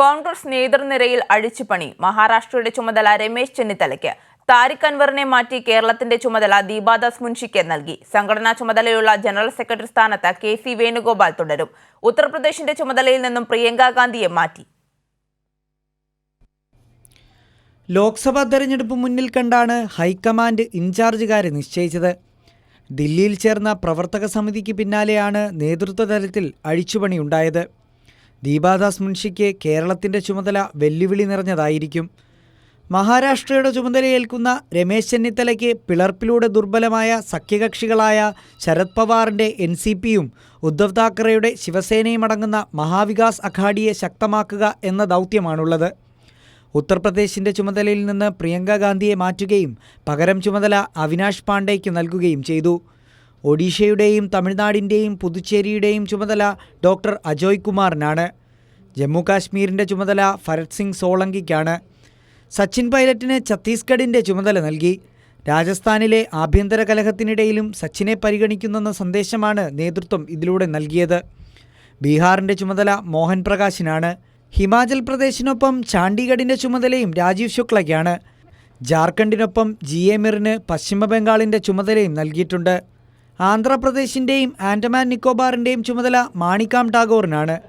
കോൺഗ്രസ് നേതൃനിരയിൽ അഴിച്ചുപണി മഹാരാഷ്ട്രയുടെ ചുമതല രമേശ് ചെന്നിത്തലയ്ക്ക്. താരിഖ് അൻവറിനെ മാറ്റി കേരളത്തിന്റെ ചുമതല ദീപാദാസ് മുൻഷിക്ക് നൽകി. സംഘടനാ ചുമതലയുള്ള ജനറൽ സെക്രട്ടറി സ്ഥാനത്ത് കെ സി വേണുഗോപാൽ തുടരും. ഉത്തർപ്രദേശിന്റെ ചുമതലയിൽ നിന്നും പ്രിയങ്ക ഗാന്ധിയെ മാറ്റി. ലോക്സഭാ തെരഞ്ഞെടുപ്പ് മുന്നിൽ കണ്ടാണ് ഹൈക്കമാൻഡ് ഇൻചാർജുകാരെ നിശ്ചയിച്ചത്. ദില്ലിയിൽ ചേർന്ന പ്രവർത്തക സമിതിക്ക് പിന്നാലെയാണ് നേതൃത്വതലത്തിൽ അഴിച്ചുപണിയുണ്ടായത്. ദീപാദാസ് മുൻഷിക്ക് കേരളത്തിന്റെ ചുമതല വെല്ലുവിളി നിറഞ്ഞതായിരിക്കും. മഹാരാഷ്ട്രയുടെ ചുമതലയേൽക്കുന്ന രമേശ് ചെന്നിത്തലയ്ക്ക് പിളർപ്പിലൂടെ ദുർബലമായ സഖ്യകക്ഷികളായ ശരത് പവാറിന്റെ എൻ സി പിയും ഉദ്ധവ് താക്കറെയുടെ ശിവസേനയും അടങ്ങുന്ന മഹാവികാസ് അഘാഡിയെ ശക്തമാക്കുക എന്ന ദൗത്യമാണുള്ളത്. ഉത്തർപ്രദേശിന്റെ ചുമതലയിൽ നിന്ന് പ്രിയങ്ക ഗാന്ധിയെ മാറ്റുകയും പകരം ചുമതല അവിനാഷ് പാണ്ഡേയ്ക്ക് നൽകുകയും ചെയ്തു. ഒഡീഷയുടെയും തമിഴ്നാടിന്റെയും പുതുച്ചേരിയുടെയും ചുമതല ഡോക്ടർ അജോയ് കുമാറിനാണ്. ജമ്മു കാശ്മീരിന്റെ ചുമതല ഭരത് സിംഗ് സോളങ്കിക്കാണ് സച്ചിൻ പൈലറ്റിന് ഛത്തീസ്ഗഡിന്റെ ചുമതല നൽകി. രാജസ്ഥാനിലെ ആഭ്യന്തര കലഹത്തിനിടയിലും സച്ചിനെ പരിഗണിക്കുന്നെന്ന സന്ദേശമാണ് നേതൃത്വം ഇതിലൂടെ നൽകിയത്. ബീഹാറിന്റെ ചുമതല മോഹൻ പ്രകാശിനാണ്. ഹിമാചൽ പ്രദേശിനൊപ്പം ചാണ്ഡീഗഡിന്റെ ചുമതലയും രാജീവ് ശുക്ലയ്ക്കാണ്. ജാർഖണ്ഡിനൊപ്പം ജി എ മിറിന് പശ്ചിമ ബംഗാളിന്റെ ചുമതലയും നൽകിയിട്ടുണ്ട്. ആന്ധ്രാപ്രദേശിന്റെയും ആൻഡമാൻ നിക്കോബാറിന്റെയും ചുമതല മാണിക്കാം ടാഗോറിനാണ്.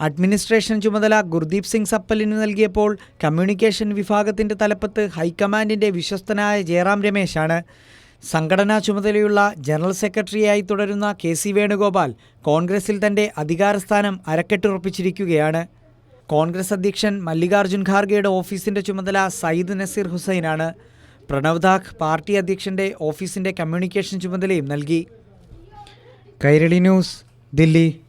അഡ്മിനിസ്ട്രേഷൻ ചുമതല ഗുർദീപ് സിംഗ് സപ്പലിന് നൽകിയപ്പോൾ കമ്മ്യൂണിക്കേഷൻ വിഭാഗത്തിന്റെ തലപ്പത്ത് ഹൈക്കമാൻഡിന്റെ വിശ്വസ്തനായ ജയറാം രമേശാണ്. സംഘടനാ ചുമതലയുള്ള ജനറൽ സെക്രട്ടറിയായി തുടരുന്ന കെ സി വേണുഗോപാൽ കോൺഗ്രസിൽ തന്റെ അധികാരസ്ഥാനം അരക്കെട്ടുറപ്പിച്ചിരിക്കുകയാണ്. കോൺഗ്രസ് അധ്യക്ഷൻ മല്ലികാർജുൻ ഖാർഗെയുടെ ഓഫീസിന്റെ ചുമതല സയ്യിദ് നസീർ ഹുസൈനാണ്. പ്രണവ് ദാഖ് പാർട്ടി അധ്യക്ഷന്റെ ഓഫീസിന്റെ കമ്മ്യൂണിക്കേഷൻ ചുമതലയും നൽകി. കൈരളി ന്യൂസ് ദില്ലി.